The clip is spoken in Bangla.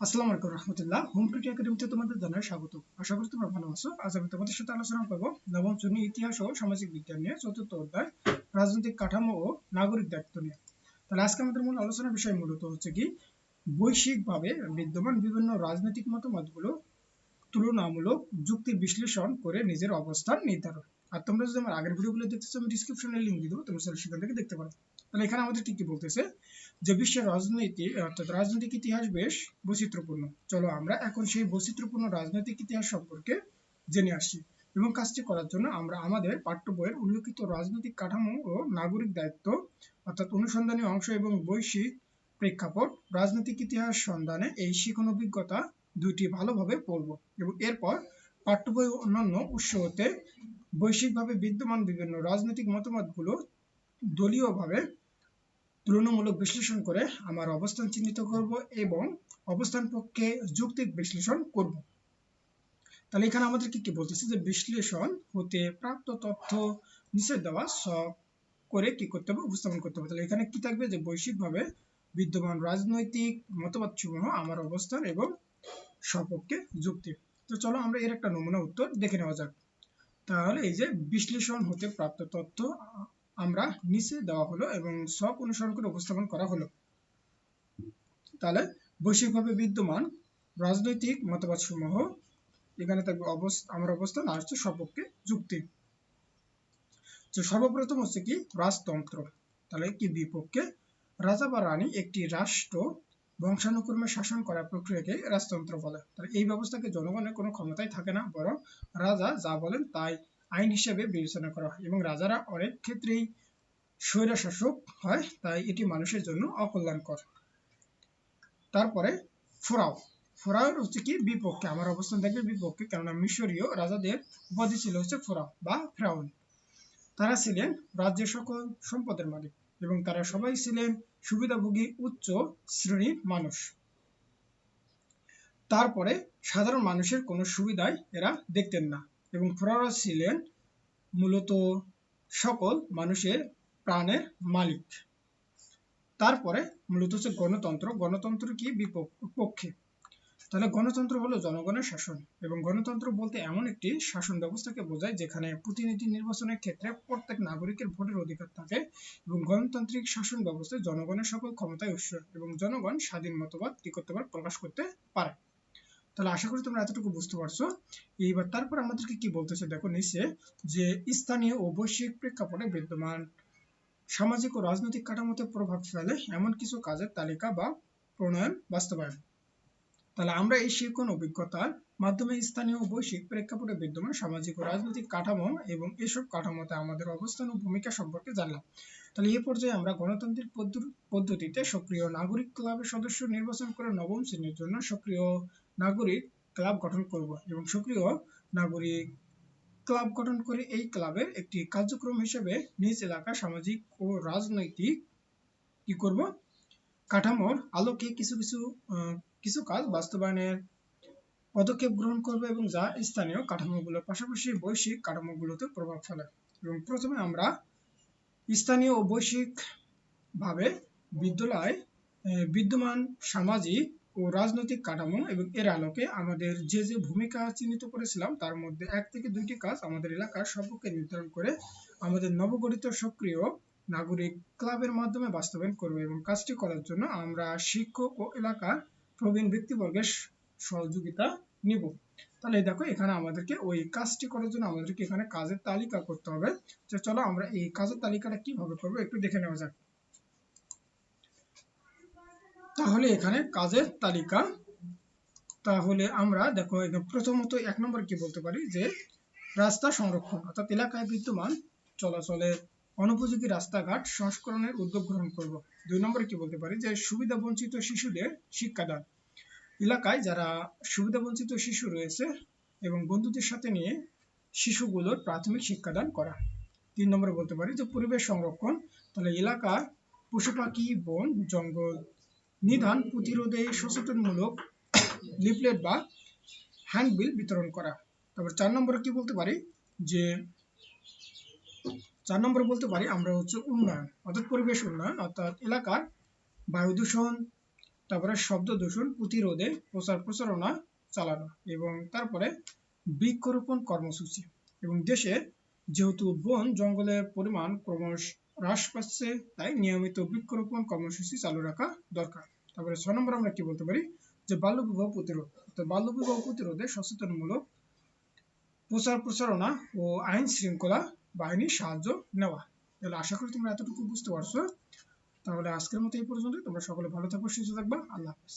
আসসালামু আলাইকুম রহমতুল্লাহ। হোম একাডেমিতে তোমাদের স্বাগত। আশা করি তোমরা ভালো আছো। আজ আমি তোমাদের সাথে আলোচনা করব নবম শ্রেণি ইতিহাস ও সামাজিক বিজ্ঞান নিয়ে, চতুর্থ অধ্যায়, রাজনৈতিক কাঠামো ও নাগরিক দায়িত্ব নিয়ে। তাহলে আজকে আমাদের মূল আলোচনার বিষয় মূলত হচ্ছে কি, বৈশ্বিকভাবে বিদ্যমান বিভিন্ন রাজনৈতিক মতামতগুলো তুলনামূলক যুক্তি বিশ্লেষণ করে নিজের অবস্থান নির্ধারণ। আর তোমরা যদি আমার আগের ভিডিওগুলো দেখতেছো, আমি ডিসক্রিপশনে লিঙ্ক দিয়ে দেবো, তোমরা সেখান থেকে দেখতে পারো। তাহলে এখানে আমাদের কি কি বলতেছে? যে বিশ্বের রাজনীতি, অর্থাৎ রাজনৈতিক ইতিহাস বেশ বৈচিত্র্যপূর্ণ। চলো আমরা এখন সেই বৈচিত্র্যপূর্ণ রাজনৈতিক ইতিহাস সম্পর্কে জেনে আসি এবং কাজটি করার জন্য আমরা আমাদের পাঠ্য বইয়ের উল্লেখিত রাজনৈতিক কাঠামো ও নাগরিক দায়িত্ব, অর্থাৎ অনুসন্ধানী অংশ এবং বৈশ্বিক প্রেক্ষাপট, রাজনৈতিক ইতিহাস সন্ধানে এই শিখন অভিজ্ঞতা দুইটি ভালোভাবে পড়ব এবং এরপর পাঠ্য বই অন্যান্য উৎস হতে বৈশ্বিকভাবে বিদ্যমান বিভিন্ন রাজনৈতিক মতামতগুলো দলীয়ভাবে তুলনামূলক বিশ্লেষণ করে আমার অবস্থান চিহ্নিত করব এবং অবস্থান পক্ষে যৌক্তিক বিশ্লেষণ করব। তাহলে এখানে আমাদের কি কি বলতেছে? যে বিশ্লেষণ হতে প্রাপ্ত তথ্য নিচে দেওয়া সব করে কি করতে হবে? উপস্থাপন করতে হবে। তাহলে এখানে কি থাকবে? যে বৈশ্বিকভাবে বিদ্যমান রাজনৈতিক মতবাদ সমূহ আমার অবস্থান এবং সপক্ষে যুক্তি। তো চলো আমরা এর একটা নমুনা উত্তর দেখে নেওয়া যাক। তাহলে এই যে বিশ্লেষণ হতে প্রাপ্ত তথ্য আমরা নিচে দেওয়া হলো এবং সব অনুসরণ করে উপস্থাপন করা হলো। তাহলে বৈশ্বিকভাবে বিদ্যমান রাজনৈতিক মতবাদ সমূহ এখানে থাকবে আমার অবস্থান আর হচ্ছে সপক্ষে যুক্তি। তো সর্বপ্রথম হচ্ছে কি? রাজতন্ত্র। তাহলে কি বিপক্ষে? রাজা বা রানী একটি রাষ্ট্র বংশানুক্রমে শাসন করার প্রক্রিয়াকে রাজতন্ত্র বলে। তাহলে এই ব্যবস্থাকে জনগণের কোনো ক্ষমতাই থাকে না, বরং রাজা যা বলেন তাই। আইন হিসেবে বিবেচনা করা হয় এবং রাজারা অনেক ক্ষেত্রেই স্বৈরশাসক হয়, তাই এটি মানুষের জন্য অকল্যাণকর। তারপরে ফোরাও। ফোরাওয়ের হচ্ছে কি? বিপক্ষে। আমার অবস্থান থাকবে বিপক্ষে, কেননা মিশরীয় রাজাদের উপাধি ছিল হচ্ছে ফোরাও বা ফ্রাউন। তারা ছিলেন রাজ্যের সকল সম্পদের মালিক এবং তারা সবাই ছিলেন সুবিধাভোগী, উচ্চ শ্রেণির মানুষ। তারপরে সাধারণ মানুষের কোনো সুবিধাই এরা দেখতেন না। এবং ফোরারা ছিলেন মূলত সকল মানুষের প্রাণের মালিক। তারপরে মূলত হচ্ছে গণতন্ত্র। গণতন্ত্র কি বিপক্ষে তাহলে গণতন্ত্র হলো জনগণের শাসন এবং গণতন্ত্র বলতে এমন একটি শাসন ব্যবস্থাকে বোঝায় যেখানে প্রতিনিধি নির্বাচনের ক্ষেত্রে প্রত্যেক নাগরিকের ভোটের অধিকার থাকে এবং গণতান্ত্রিক শাসন ব্যবস্থায় জনগণের সকল ক্ষমতায় উৎস এবং জনগণ স্বাধীন মতবাদ কি করতে পারে? প্রকাশ করতে পারে। তাহলে আশা করি তোমরা এতটুকু বুঝতে পারছ। এইবার তারপর আমাদেরকে কি বলতেছে দেখো নিচে যে স্থানীয় ও বৈশ্বিক প্রেক্ষাপটে বিদ্যমান। সামাজিক ও রাজনৈতিক কাঠামোতে প্রভাব ফেলে এমন কিছু কাজের তালিকা বা প্রণয়ন বাস্তবায়ন। তাহলে আমরা এই শিক্ষণ অভিজ্ঞতার মাধ্যমে স্থানীয় ও বৈশ্বিক প্রেক্ষাপটে বিদ্যমান সামাজিক ও রাজনৈতিক কাঠামো এবং এসব কাঠামোতে আমাদের অবস্থান ও ভূমিকা সম্পর্কে জানলাম। তাহলে এই পর্যায়ে আমরা গণতান্ত্রিক পদ্ধতিতে সক্রিয় নাগরিক ক্লাবের সদস্য নির্বাচন করে নবম শ্রেণির জন্য সক্রিয় নাগরিক ক্লাব গঠন করব এবং সক্রিয় নাগরিক ক্লাব গঠন করে এই ক্লাবের একটি কার্যক্রম হিসেবে নিজ এলাকা সামাজিক ও রাজনৈতিক কি করব? কাঠামোর আলোকে কিছু কিছু কিছু কাজ বাস্তবায়নের পদক্ষেপ গ্রহণ করবে এবং যা স্থানীয় কাঠামোগুলোর পাশাপাশি বৈশ্বিক কাঠামোগুলোতে প্রভাব ফেলে। এবং প্রথমে আমরা স্থানীয় ও বৈশ্বিক ভাবে বিদ্যালয় বিদ্যমান সামাজিক ও রাজনৈতিক কাঠামো এবং এর আলোকে আমাদের যে যে ভূমিকা চিহ্নিত করেছিলাম, তার মধ্যে এক থেকে দুইটি কাজ আমাদের এলাকার সপক্ষে নির্ধারণ করে আমাদের নবগঠিত সক্রিয় নাগরিক ক্লাবের মাধ্যমে বাস্তবায়ন করবে এবং কাজটি করার জন্য আমরা শিক্ষক ও এলাকার প্রবীণ ব্যক্তিবর্গের সহযোগিতা নিব। তাহলে দেখো, এখানে আমাদেরকে ওই কাজটি করার জন্য আমাদেরকে এখানে কাজের তালিকা করতে হবে। যে চলো আমরা এই কাজের তালিকাটা কীভাবে করব একটু দেখে নেওয়া যাক। তাহলে এখানে কাজের তালিকা। তাহলে আমরা দেখো প্রথমত এক নম্বর কি বলতে পারি? যে রাস্তা সংরক্ষণ, অর্থাৎ এলাকায় বিদ্যমান চলাচলের অনুপযোগী রাস্তাঘাট সংস্করণের উদ্যোগ গ্রহণ করব। দুই নম্বরে কি বলতে পারি? যে সুবিধা বঞ্চিত শিশুদের শিক্ষাদান। এলাকায় যারা সুবিধা বঞ্চিত শিশু রয়েছে এবং বন্ধুদের সাথে নিয়ে শিশুগুলোর প্রাথমিক শিক্ষাদান করা। তিন নম্বরে বলতে পারি যে পরিবেশ সংরক্ষণ। তাহলে এলাকার পশু পাখি, বন, জঙ্গল নিধান প্রতিরোধে সচেতনমূলক লিফলেট বা হ্যান্ডবিল বিতরণ করা। তারপর চার নম্বরে কি বলতে পারি? যে চার নম্বরে বলতে পারি আমরা হচ্ছে উন্নয়ন, অর্থাৎ পরিবেশ উন্নয়ন, অর্থাৎ এলাকার বায়ু দূষণ, তারপরে শব্দ দূষণ প্রতিরোধে প্রচার প্রচারণা চালানো এবং তারপরে বৃক্ষরোপণ কর্মসূচি। এবং দেশে যেহেতু বন জঙ্গলের পরিমাণ ক্রমশ হ্রাস পাচ্ছে, তাই নিয়মিত বৃক্ষরোপণ কর্মসূচি চালু রাখা দরকার। তারপরে ছয় নম্বর আমরা কি বলতে পারি? যে বাল্যবিবাহ প্রতিরোধ তো বাল্যবিবাহ প্রতিরোধে সচেতনমূলক প্রচার প্রচারণা ও আইন শৃঙ্খলা বাহিনীর সাহায্য নেওয়া। তাহলে আশা করি তোমরা এতটুকু বুঝতে পারছ। তাহলে আজকের মতো এই পর্যন্ত তোমরা সকলে ভালো থাকবে সুস্থ থাকবা। আল্লাহ হাফেজ।